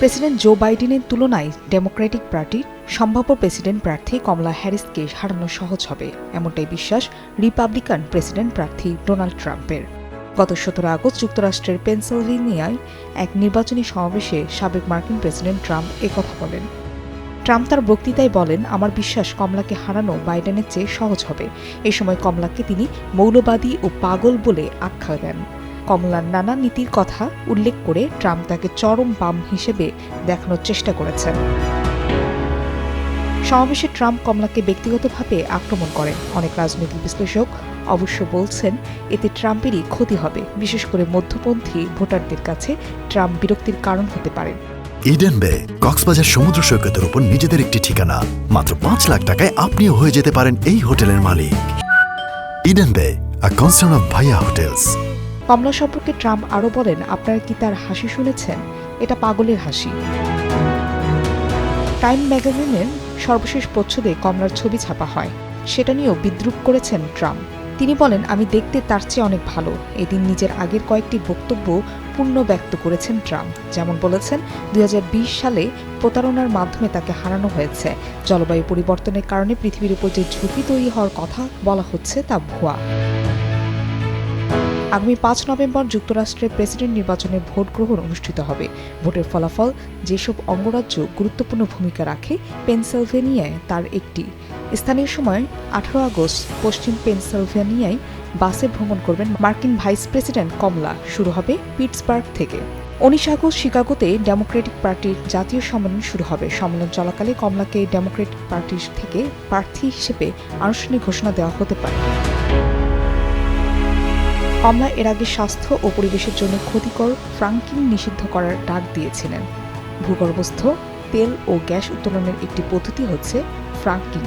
President Joe বাইডেনের তুলনায় Democratic party সম্ভাব্য প্রেসিডেন্ট প্রার্থী কমলা হ্যারিসকে হারানো সহজ হবে, এমনটাই বিশ্বাস রিপাবলিকান প্রেসিডেন্ট প্রার্থী ডোনাল্ড ট্রাম্পের। গত সতেরো আগস্ট যুক্তরাষ্ট্রের পেনসিলভেনিয়ায় এক নির্বাচনী সমাবেশে সাবেক মার্কিন প্রেসিডেন্ট ট্রাম্প একথা বলেন। ট্রাম্প তার বক্তৃতায় বলেন, আমার বিশ্বাস কমলাকে হারানো বাইডেনের চেয়ে সহজ হবে। এ সময় কমলাকে তিনি মৌলবাদী ও পাগল বলে আখ্যা দেন। কমলার নানা নীতির কথা উল্লেখ করে ট্রাম্প তাকে চরম বাম হিসেবে দেখানোর চেষ্টা করেছেন। সমাবেশে ট্রাম্প কমলাকে ব্যক্তিগতভাবে আক্রমণ করেন। অনেক রাজনৈতিক বিশ্লেষক অবশ্য বলছেন, এতে ট্রাম্পেরই ক্ষতি হবে। বিশেষ করে মধ্যপন্থী ভোটারদের কাছে ট্রাম্প বিরক্তির কারণ হতে পারেন ইডেন বে, কক্সবাজার সমুদ্র সৈকতের উপর নিজেদের একটি ঠিকানা। মাত্র পাঁচ লাখ টাকায় আপনিও হয়ে যেতে পারেন এই হোটেলের মালিক। Eden Bay a concern of ভাইয়া হোটেলস কমলা সম্পর্কে ট্রাম্প আরও বলেন, আপনারা কি তার হাসি শুনেছেন? এটা পাগলের হাসি। টাইম ম্যাগাজিনের সর্বশেষ প্রচ্ছদে কমলার ছবি ছাপা হয়। সেটা নিয়েও বিদ্রুপ করেছেন ট্রাম্প। তিনি বলেন, আমি দেখতে তার চেয়ে অনেক ভালো। এদিন নিজের আগের কয়েকটি বক্তব্য পূর্ণ ব্যক্ত করেছেন ট্রাম্প। যেমন বলেছেন, দুই হাজার বিশ সালে প্রতারণার মাধ্যমে তাকে হারানো হয়েছে। জলবায়ু পরিবর্তনের কারণে পৃথিবীর উপর যে ঝুঁকি তৈরি হওয়ার কথা বলা হচ্ছে তা ভুয়া। আগামী পাঁচ নভেম্বর যুক্তরাষ্ট্রের প্রেসিডেন্ট নির্বাচনে ভোট গ্রহণ অনুষ্ঠিত হবে। ভোটের ফলাফল, যেসব অঙ্গরাজ্য গুরুত্বপূর্ণ ভূমিকা রাখে, পেনসিলভেনিয়ায় তার একটি। স্থানীয় সময়, আঠারো আগস্ট, পশ্চিম পেনসিলভেনিয়ায় বাসে ভ্রমণ করবেন মার্কিন ভাইস প্রেসিডেন্ট কমলা। শুরু হবে পিটসবার্গ থেকে। উনিশ আগস্ট, শিকাগোতে ডেমোক্রেটিক পার্টির জাতীয় সম্মেলন শুরু হবে। সম্মেলন চলাকালে কমলাকে ডেমোক্রেটিক পার্টির থেকে প্রার্থী হিসেবে আনুষ্ঠানিক ঘোষণা দেওয়া হতে পারে। কমলা এর আগে স্বাস্থ্য ও পরিবেশের জন্য ক্ষতিকর ফ্রাঙ্কিং নিষিদ্ধ করার ডাক দিয়েছিলেন। ভূগর্ভস্থ, তেল ও গ্যাস উত্তোলনের একটি পদ্ধতি হচ্ছে ফ্রাঙ্কিং।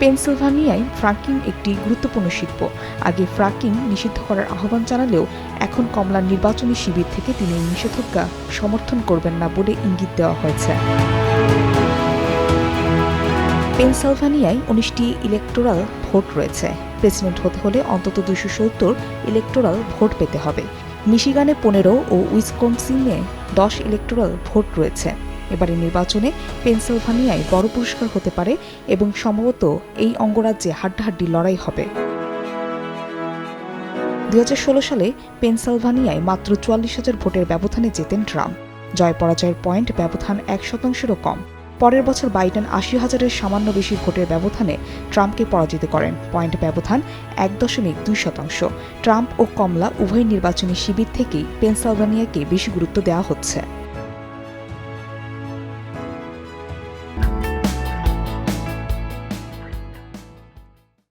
পেনসিলভানিয়ায় ফ্রাঙ্কিং একটি গুরুত্বপূর্ণ শিল্প। আগে ফ্রাঙ্কিং নিষিদ্ধ করার আহ্বান জানালেও এখন কমলার নির্বাচনী শিবির থেকে তিনি নিষেধাজ্ঞা সমর্থন করবেন না বলে ইঙ্গিত দেওয়া হয়েছে। পেনসিলভানিয়ায় উনিশটি ইলেকটোরাল ভোট রয়েছে। প্রেসিডেন্ট হতে হলে অন্তত দুশো সত্তর ইলেকটোরাল ভোট পেতে হবে। মিশিগানে পনেরো ও উইসকনসিনে দশ ইলেকটোরাল ভোট রয়েছে। এবারের নির্বাচনে পেনসিলভানিয়ায় বড় পুরস্কার হতে পারে এবং সম্ভবত এই অঙ্গরাজ্যে হাড্ডাহাড্ডি লড়াই হবে। দু হাজার ষোলো সালে পেনসিলভানিয়ায় মাত্র চুয়াল্লিশ হাজার ভোটের ব্যবধানে জেতেন ট্রাম্প। জয় পরাজয়ের পয়েন্ট ব্যবধান এক শতাংশেরও কম। পরের বছর বাইডেন আশি হাজারের সামান্য বেশি ভোটের ব্যবধানে ট্রাম্পকে পরাজিত করেন। পয়েন্ট ব্যবধান এক দশমিক দুই শতাংশ। ট্রাম্প ও কমলা উভয় নির্বাচনী শিবির থেকেই পেনসালভানিয়াকে বেশি গুরুত্ব দেওয়া হচ্ছে।